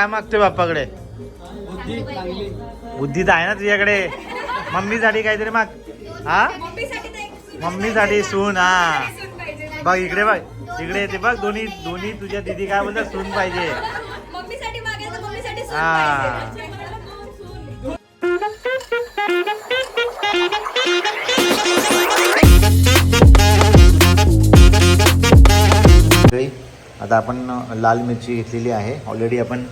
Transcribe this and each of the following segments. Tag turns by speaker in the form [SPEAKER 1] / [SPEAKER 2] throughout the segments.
[SPEAKER 1] काय मागते बाप्पाकडे?
[SPEAKER 2] बुद्धी
[SPEAKER 1] तर आहे ना तुझ्याकडे. मम्मीसाठी काहीतरी माग. हा?
[SPEAKER 3] मम्मीसाठी सून
[SPEAKER 1] हा.
[SPEAKER 3] सून पाहिजे
[SPEAKER 1] बघ इकडे बघ. इकडे येते बघ. दोन्ही दोन्ही तुझ्या दिदी काय बोलतात? सून पाहिजे. हा. आता आपण लाल मिरची घेतलेली आहे. ऑलरेडी आपण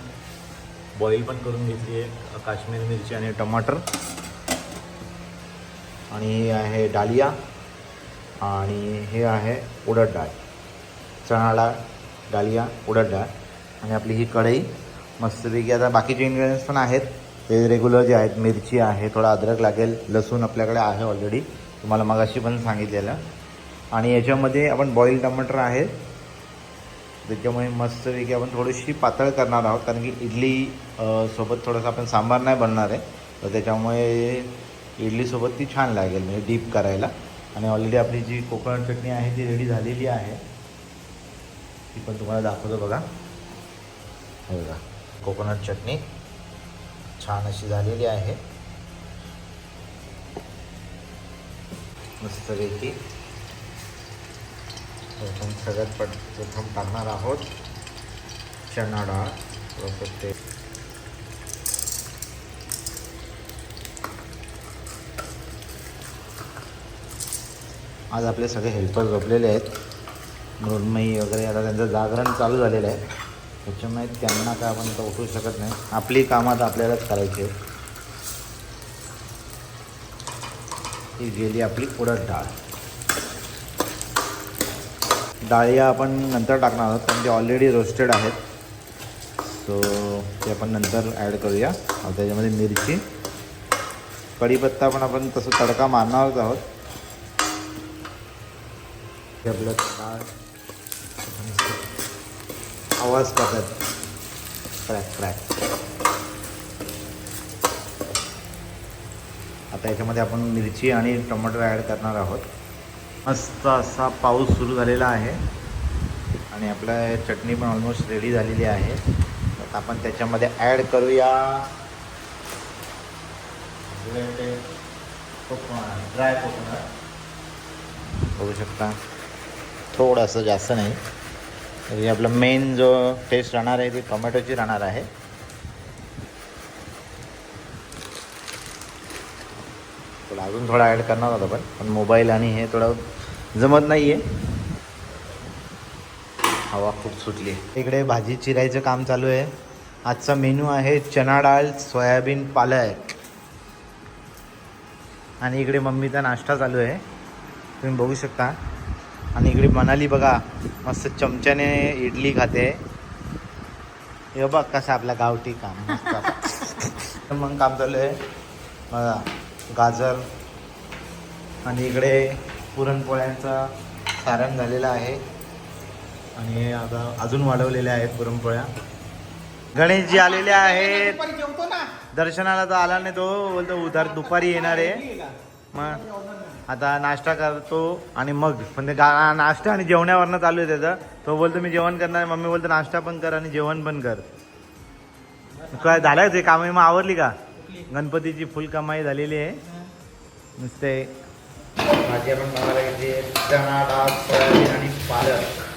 [SPEAKER 1] बॉईल पण करून घेतली आहे काश्मीरी मिरची आणि टमाटर. आणि आहे डालिया आणि हे आहे उडद डाळ. चणा डाळ डालिया उडद डाळ. आणि आपली ही कढई. मस्तपैकी आता बाकीचे इन्ग्रेडियंट्स पण आहेत. ते रेग्युलर जे आहेत मिरची आहे थोडा अद्रक लागेल लसूण आपल्याकडे आहे ऑलरेडी तुम्हाला मगाशी पण सांगितलेलं. आणि याच्यामध्ये आपण बॉईल टमाटर आहे. त्याच्यामुळे मस्तपैकी आपण थोडीशी पातळ करणार आहोत. कारण की इडली सोबत थोडंसं आपण सांबार नाही बनणार आहे. तर त्याच्यामुळे इडलीसोबत ती छान लागेल म्हणजे डीप करायला. आणि ऑलरेडी आपली जी कोकोनट चटणी आहे ती रेडी झालेली आहे. ती पण तुम्हाला दाखवतो बघा. हे बघा कोकोनट चटणी छान अशी झालेली आहे. मस्तपैकी प्रथम सगळ्यात पट प्रथम टाकणार आहोत. चणा डाळ थोडंसं ते आज आपले सगळे हेल्पर झोपलेले आहेत. मृण्मयी वगैरे आता त्यांचं जागरण चालू झालेलं आहे. त्याच्यामुळे त्यांना काय आपण तर उठू शकत नाही. आपली कामं आता आपल्यालाच करायची आहेत. ही गेली आपली उडद डाळ. डाळिया आपण नंतर टाकणार आहोत कारण ते ऑलरेडी रोस्टेड आहेत. सो ते आपण नंतर ॲड करूया. आता त्याच्यामध्ये मिरची कढीपत्ता पण आपण तसं तडका मारणारच आहोत. आपलं डाळ. आवाज टाकत क्रॅक क्रॅक आता याच्यामध्ये आपण मिरची आणि टमाटर ॲड करणार आहोत. मस्त असा पाऊस सुरू झालेला आहे. आणि आपल्या चटणी पण ऑलमोस्ट रेडी झालेली आहे. तर आपण त्याच्यामध्ये ॲड करूया. कोकोनट ड्राय कोकोनट बघू शकता. थोडंसं जास्त नाही. तरी आपलं मेन जो टेस्ट राहणार आहे ती टोमॅटोची राहणार आहे. थोडा अजून थोडा ॲड करणार होता पण. पण मोबाईल आणि हे थोडं जमत नाही आहे हवा खूप सुटली. आहे इकडे भाजी चिरायचं काम चालू आहे. आजचा मेनू आहे चना डाळ सोयाबीन पालक. आणि इकडे मम्मीचा नाश्ता चालू आहे. तुम्ही बघू शकता. आणि इकडे मनाली बघा मस्त चमच्याने इडली खाते. हे बघ कसं आपला गावठी काम. मस्त. तर मग काम चालू आहे. बघा. गाजर आणि इकडे पुरणपोळ्यांचा सारण झालेला आहे. आणि आता अजून वाढवलेल्या आहेत पुरणपोळ्या. गणेशजी आलेले आहेत. दर्शनाला तर आला नाही तो बोलतो उधार दुपारी येणार आहे. मग आता नाश्ता करतो आणि मग पण ते गा नाश्ता आणि जेवण्यावरनं चालू आहे त्याचं. तो बोलतो मी जेवण करणार मम्मी बोलतो नाश्ता पण कर आणि जेवण पण कर. काय झालं ते कामाई मग आवरली का? गणपतीची फुल कमाई झालेली आहे. नुसते भाजी आपण बघायला घेतली चणा डाळ सोयाबीन आणि पालक.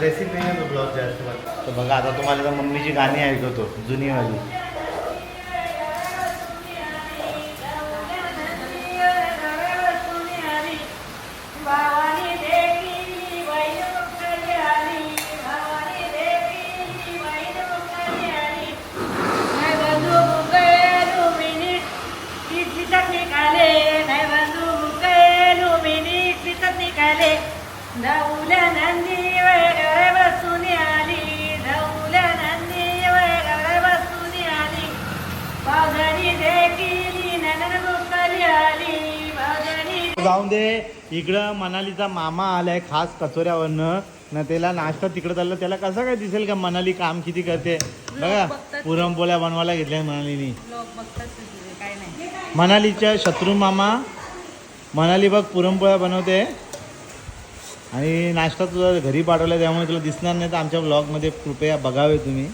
[SPEAKER 1] रेसिपी नाही तो ब्लॉग जास्त तर बघा आता तुम्हाला तर मम्मीची गाणी ऐकवतो जुनी वाली. जाऊन दे. इकडं मनालीचा मामा आलाय खास कचोऱ्यावरनं. ना त्याला नाश्ता तिकडं चाललं त्याला कसं काय दिसेल का मनाली काम किती करते? बघा. पुरणपोळ्या बनवायला घेतल्या मनालीनी.
[SPEAKER 3] लोक बघतात तुझे काय नाही.
[SPEAKER 1] मनालीच्या शत्रू मामा. मनाली बघ पुरणपोळ्या बनवते. आणि नाश्ता तुझा घरी पाठवला त्यामुळे तुला दिसणार नाही. तर आमच्या ब्लॉगमध्ये कृपया बघावे तुम्ही.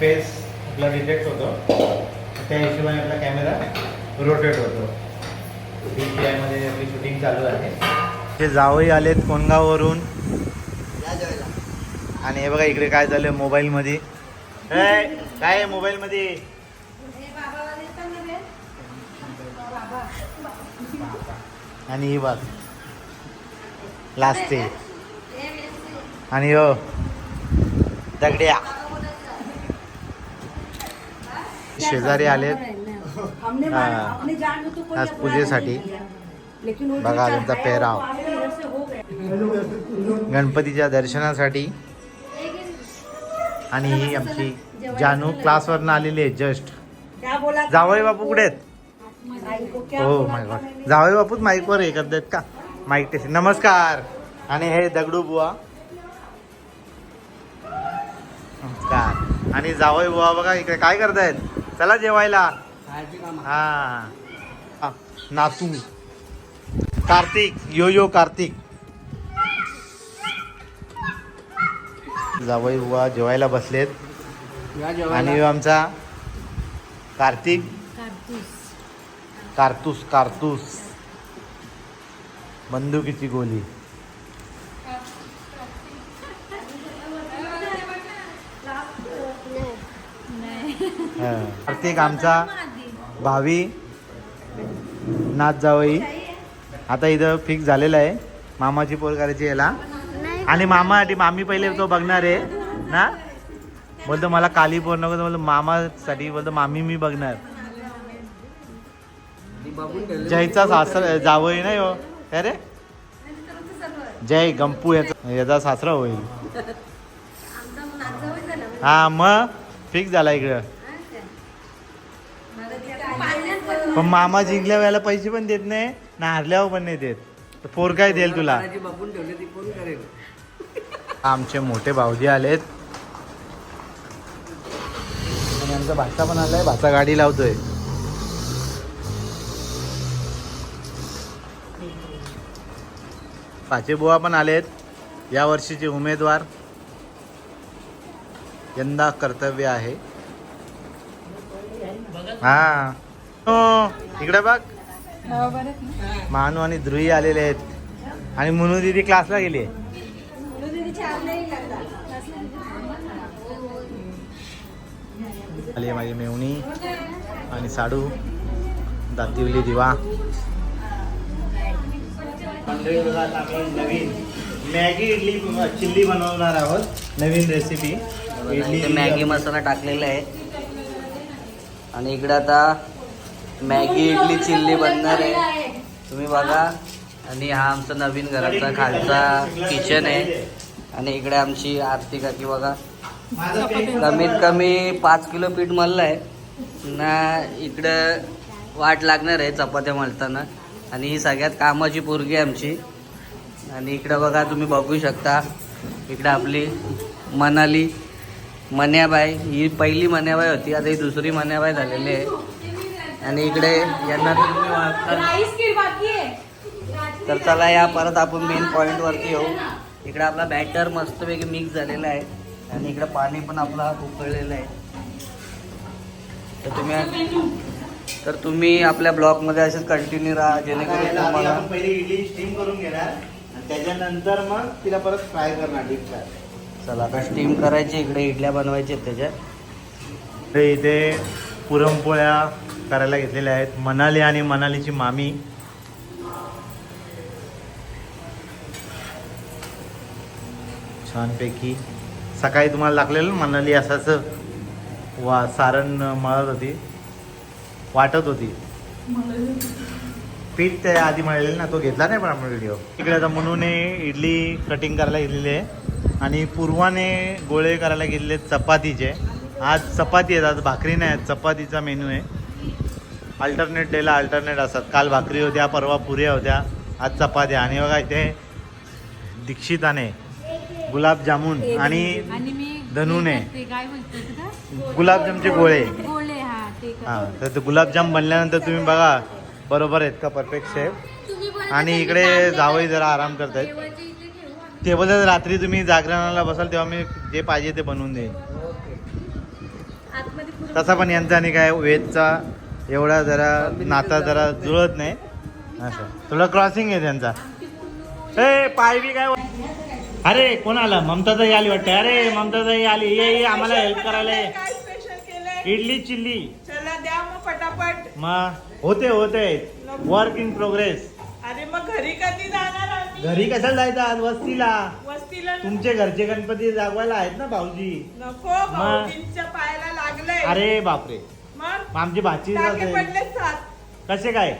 [SPEAKER 1] फेस आपला रिजेक्ट होतो. त्या हिशोबाने आपला कॅमेरा रोटेट होतो. आयमध्ये आपली शूटिंग चालू आहे. ते जावई आलेत कोणगाववरून आणि हे बघा इकडे काय झालं मोबाईलमध्ये. ए, काय आहे मोबाईलमध्ये? आणि ही बघ. लाजते आणि हो. दगड्या. शेजारी आलेत.
[SPEAKER 4] हमने। माना अपने जान में तो कोई
[SPEAKER 1] आज पूजेसाठी बघा त्यांचा पेहराव.
[SPEAKER 4] हो
[SPEAKER 1] गणपतीच्या दर्शनासाठी आणि ही आमची जानू क्लासवरनं आलेली आहे जस्ट. जावई बापू कुठे आहेत? हो माय गॉड? जावई बापूच माईकवर हे करतायत का? माईक टेस्ट नमस्कार. आणि हे दगडू बुवा. नमस्कार. आणि जावई बुवा बघा इकडे काय करतायत? चला जेवायला. हा. हा, नातू. कार्तिक यो यो कार्तिक. जावई बुवा जेवायला बसलेत. आणि आमचा कार्तिक. कारतूस. कारतूस बंदुकीची गोली. हा. कार्तिक आमचा भावी नाच जावई. आता इथं फिक्स झालेला आहे. मामाची पोर करायची याला. आणि मामासाठी मामी पहिले तो बघणार आहे. ना? बोलतो मला काली पोर नको. बोलतो मामासाठी. बोलतो मामी मी बघणार. जयचा सासरा जावई नाही हो. काय रे? जय गंपू याचा. याचा सासरा होईल. हा मग फिक्स झाला इकडं. पण मामा जिंकल्या वेळेला पैसे पण देत नाही ना हारल्यावर पण नाही देत. तर पोर काय देईल तुला?
[SPEAKER 2] करायची बघून ठेवली ती कोण करेल?
[SPEAKER 1] आमचे मोठे भाऊजी आलेत. आणि आमचा भाचा पण आलाय भाचा गाडी लावतोय. पाचे बुवा पण आलेत या वर्षीचे उमेदवार. यंदा कर्तव्य आहे. हो. इकडे बघ. मानू आणि ध्रुई आलेले आहेत. आणि मुनू दिदी क्लासला गेली आहे. आली आहे माझी मेवणी आणि साडू दातिवली दिवा. नवीन मॅगी इडली चिल्ली बनवणार आहोत. नवीन रेसिपी इडली
[SPEAKER 2] मॅगी मसाला टाकलेला आहे. आणि इकडे आता मॅगी इडली चिल्ली बनणार आहे. तुम्ही बघा. आणि हा आमचा नवीन घराचा खालचा किचन आहे. आणि इकडे आमची आरती काकी बघा. कमीत कमी पाच किलो पीठ मळलं आहे ना इकडं वाट लागणार आहे चपात्या मळताना. आणि ही सगळ्यात कामाची पोरगी आहे आमची. आणि इकडं बघा तुम्ही बघू शकता. इकडं आपली मनाली मन्याबाई. ही पहिली मन्याबाई होती. आता ही दुसरी मन्याबाई झालेली आहे. आणि इकडे यांना तर तुम्ही ओळखता. तर चला या परत आपण मेन पॉईंटवरती येऊ. इकडे आपला बॅटर मस्तपैकी मिक्स झालेला आहे. आणि इकडे पाणी पण आपला उकळलेलं आहे. तर तुम्ही तर तुम्ही आपल्या ब्लॉगमध्ये असेच कंटिन्यू राहा जेणेकरून तुम्हाला
[SPEAKER 1] आपण पहिली इडली स्टीम करून घेणार. आणि त्याच्यानंतर मग तिला परत फ्राय करणार डीप फ्राय
[SPEAKER 2] चला आता स्टीम करायची इकडे इडल्या बनवायच्या आहेत त्याच्या
[SPEAKER 1] ते इथे पुरणपोळ्या करायला घेतलेल्या आहेत. मनाली आणि मनालीची मामी. छानपैकी. सकाळी तुम्हाला लागलेलं ना मनाली असाच वा सारण मळत होती. वाटत होती. पीठ त्या आधी मळलेलं ना तो घेतला नाही पण आपण व्हिडिओ इकडे आता म्हणूने इडली कटिंग करायला घेतलेली आहे. आणि पूर्वाने गोळे करायला घेतले चपातीचे. आज चपाती आहेत आज भाकरी नाही आहेत. चपातीचा मेनू आहे. अल्टरनेट डेला अल्टरनेट असतात. काल भाकरी होत्या परवा पुऱ्या होत्या आज चपात्या आणि बघा इथे दीक्षिताने गुलाबजामुन आणि धनूने.
[SPEAKER 3] करते,
[SPEAKER 1] गुलाबजामचे गोळे.
[SPEAKER 3] हा
[SPEAKER 1] तर ते गुलाबजाम बनल्यानंतर तुम्ही बघा बरोबर आहेत का परफेक्ट शेफ आणि इकडे जावई जरा आराम करतायत. टेबल रात्री तुम्ही जागरणाला बसाल तेव्हा मी जे पाहिजे ते बनवून देईन. तसा पण यांचा आणि काय वेदचा एवढा जरा नाता जरा जुळत नाही. असं. थोडं क्रॉसिंग आहे त्यांचा. ए पाय बी काय अरे कोण आलं ममताताई आली वाटते अरे ममताताई आली. ये ये आम्हाला हेल्प करायला इडली चिल्ली.
[SPEAKER 5] चला द्या मग पटापट.
[SPEAKER 1] मग होते होते. वर्क इन प्रोग्रेस
[SPEAKER 5] अरे मग घरी कधी जाणार
[SPEAKER 1] घरी कशाला जायचं आज? वस्तीला.
[SPEAKER 5] वस्तीला
[SPEAKER 1] तुमचे घरचे गणपती जागवायला आहेत ना भाऊजी?
[SPEAKER 5] नको भाऊजींच्या पायाला लागलंय.
[SPEAKER 1] अरे बापरे.
[SPEAKER 5] मग?
[SPEAKER 1] आमची भाची
[SPEAKER 5] टाके पडले सात.
[SPEAKER 1] कसे काय?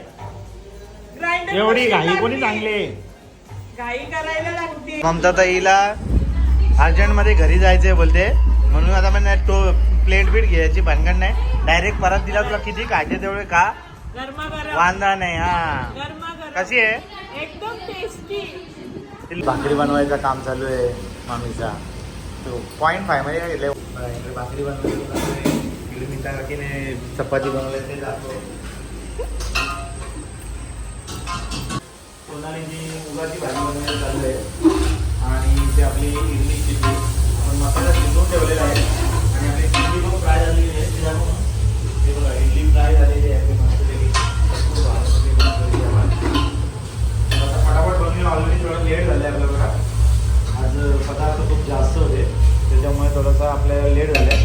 [SPEAKER 5] ग्राइंडर
[SPEAKER 1] एवढी घाई कोणी चांगले
[SPEAKER 5] घाई करायला लागते.
[SPEAKER 1] ममता ताईला अर्जंटमध्ये घरी जायचंय बोलते. म्हणून आता मी तो प्लेट बीट घ्यायची भानगड नाही. डायरेक्ट परत दिला तुला किती खायचे तेवढे का
[SPEAKER 5] गरमागरम
[SPEAKER 1] वांदा नाही हा.
[SPEAKER 5] गरमागरम
[SPEAKER 1] कशी आहे?
[SPEAKER 5] एकदम टेस्टी
[SPEAKER 1] भाकरी बनवायचं काम चालू आहे मामीचा. तो पॉईंट फायमध्ये भाकरी बनवायची इकडे काकीने चपाती बनवले ते जातो जी मुगाची भाजी बनवायला चालू आहे आणि ते आपली इडली चिल्ली आपण मसाला शिजवून ठेवलेला आहे आणि आपली पण फ्राय झालेली आहे त्याच्यामुळं हे बघा इडली फ्राय झालेली आहे फटाफट बनवून ऑलरेडी थोडं लेट झालं आहे आज पदार्थ खूप जास्त होते त्याच्यामुळे थोडंसं आपल्याला लेट झालं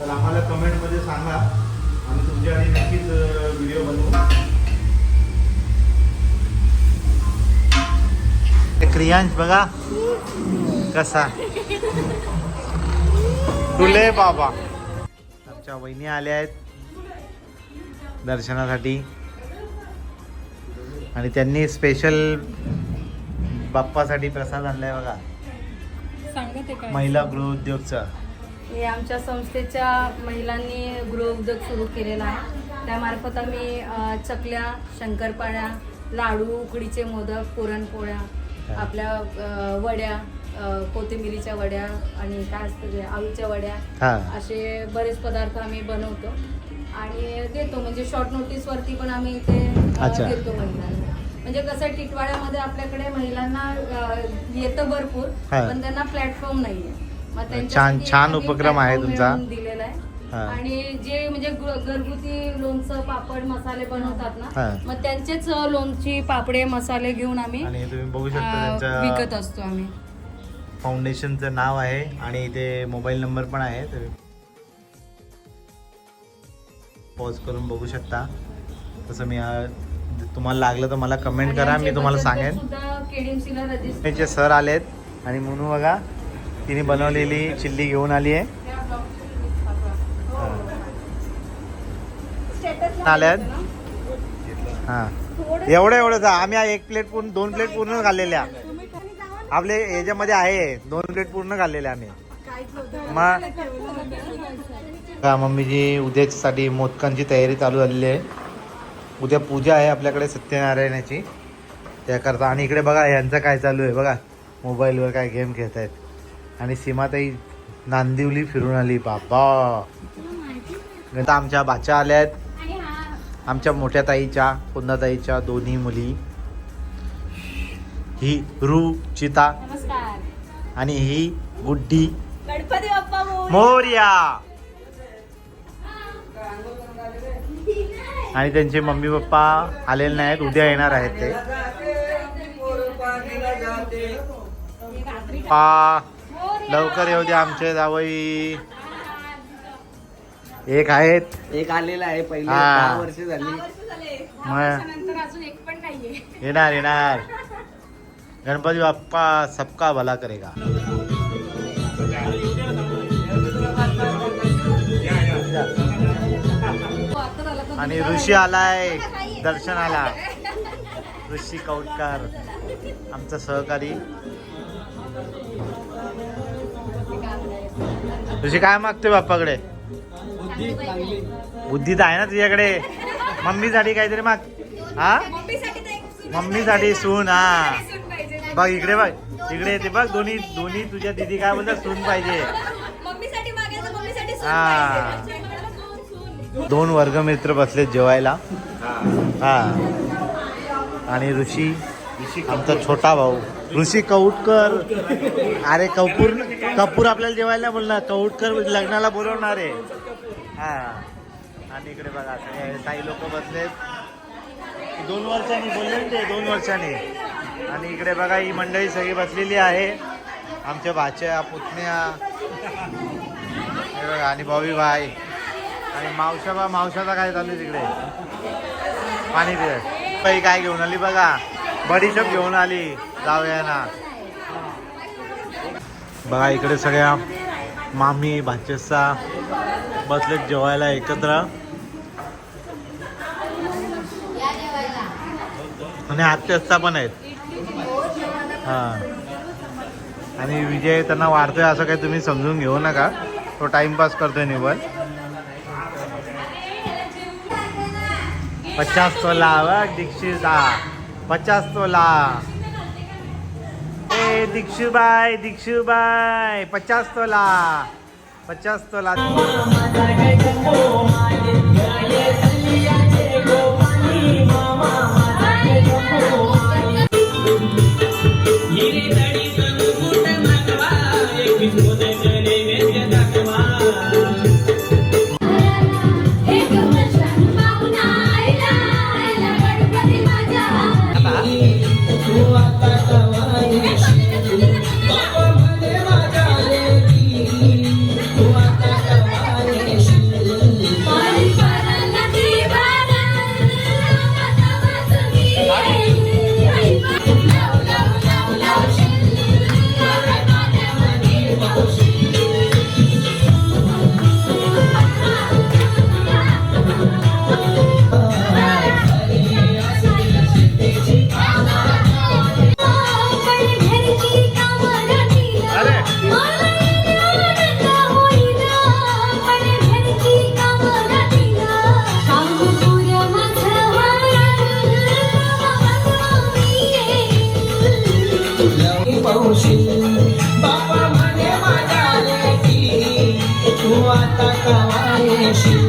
[SPEAKER 1] तर आम्हाला कमेंटमध्ये सांगा. आम्ही तुमच्यासाठी नक्कीच व्हिडिओ बनवू. क्रियांश बघा. कसा? तुले बाबा. आमच्या वहिनी आल्या आहेत. दर्शनासाठी. आणि त्यांनी स्पेशल बाप्पासाठी प्रसाद आणलाय बघा. महिला गृहोद्योगचा
[SPEAKER 4] हे आमच्या संस्थेच्या महिलांनी गृहउद्योग सुरू केलेला आहे. त्यामार्फत आम्ही चकल्या शंकरपाळ्या लाडू उकडीचे मोदक पुरणपोळ्या आपल्या वड्या कोथिंबिरीच्या वड्या आणि काय असतं आळूच्या वड्या असे बरेच पदार्थ आम्ही बनवतो. आणि देतो म्हणजे शॉर्ट नोटीस वरती पण आम्ही ते. देतो महिलांना. म्हणजे कसं टिटवाळ्यामध्ये आपल्याकडे महिलांना येतं भरपूर. पण त्यांना प्लॅटफॉर्म नाहीये.
[SPEAKER 1] छान- छान उपक्रम आहे तुमचा.
[SPEAKER 4] मिळवून दिलेला आहे. आणि जे म्हणजे घरगुती लोणचं पापड मसाले बनवतात. ना मग त्यांचेच लोणची पापडे मसाले घेऊन आम्ही
[SPEAKER 1] आणि तुम्ही बघू शकता
[SPEAKER 4] विकत असतो आम्ही
[SPEAKER 1] फाउंडेशनचं नाव आहे आणि इथे मोबाईल नंबर पण आहे तुम्ही पॉज करून बघू शकता तसं मी तुम्हाला लागलं तर मला कमेंट करा मी तुम्हाला सांगेन सर आलेत आणि म्हणून बघा तिने बनवलेली चिल्ली घेऊन आली आहे. आल्यात हां. एवढं एवढं जा. आम्ही हा एक प्लेट पूर्ण दोन प्लेट पूर्ण खाल्लेल्या आपले याच्यामध्ये आहे. दोन प्लेट पूर्ण खाल्लेले आम्ही. मग का मम्मीची उद्यासाठी मोदकांची तयारी चालू झालेली आहे. उद्या पूजा आहे आपल्याकडे सत्यनारायणाची. त्याकरता आणि इकडे बघा यांचं काय चालू आहे. बघा मोबाईलवर काय गेम खेळत आहेत आणि सीमाताई नांदिवली फिरून आली बाबा. आता आमच्या बाच्या आल्या आहेत. आमच्या मोठ्या ताईच्या ताईच्या दोन्ही मुली. ही रुचिता आणि ही गुड्डी.
[SPEAKER 4] गणपती बाप्पा
[SPEAKER 1] मोर्या. आणि त्यांचे मम्मी पप्पा आलेले नाहीत उद्या येणार आहेत ते. पा लवकर येऊ द्या आमचे जावई. एक आहेत.
[SPEAKER 2] एक आलेला आहे पहिले
[SPEAKER 1] हा.
[SPEAKER 2] दहा वर्ष झाली.
[SPEAKER 1] मग. येणार येणार. गणपती बाप्पा सबका भला करेगा. आणि ऋषी आलाय दर्शनाला ऋषी कौटकार आमचा सहकारी.
[SPEAKER 6] तुझी काय मागते बाप्पाकडे? बुद्धी तर आहे ना तुझ्याकडे. मम्मीसाठी काहीतरी माग. हा? मम्मीसाठी सून हा. बघ इकडे बघ. इकडे येते बघ दोन्ही दोन्ही तुझ्या दिदी काय बोलतात? सून पाहिजे. हा. दोन वर्गमित्र बसलेत जेवायला. हा. आणि ऋषी आमचा छोटा भाऊ. ऋषी कौटकर. अरे कपूर कपूर आपल्याला जेवायला बोलला बोलणार. कौटकर लग्नाला बोलवणार आहे. हा. आणि इकडे बघा सगळे काही लोक बसलेत. दोन वर्षांनी बोलले ते दोन वर्षांनी. आणि इकडे बघा ही मंडळी सगळी बसलेली आहे. आमच्या भाच्या पुतण्या. हे बघा आणि बॉबी भाई. आणि मावशा बा मावशाचा काय चालू आहे तिकडे? पाणी पिय बाई काय घेऊन आली बघा. बडीशोप घेऊन आली जाऊया ना बघा इकडे सगळ्या मामी भाचेसा बसलेत जेवायला एकत्र. आणि आत्याचा पण आहेत. हां. आणि विजय त्यांना वाढतोय असं काही तुम्ही समजून घेऊ नका. तो टाइमपास करतोय निवड पचास तोला बघ दीक्षिता. पचास तोला. ए दीक्षुबाई दीक्षुबाई पचास तोला पचास
[SPEAKER 1] She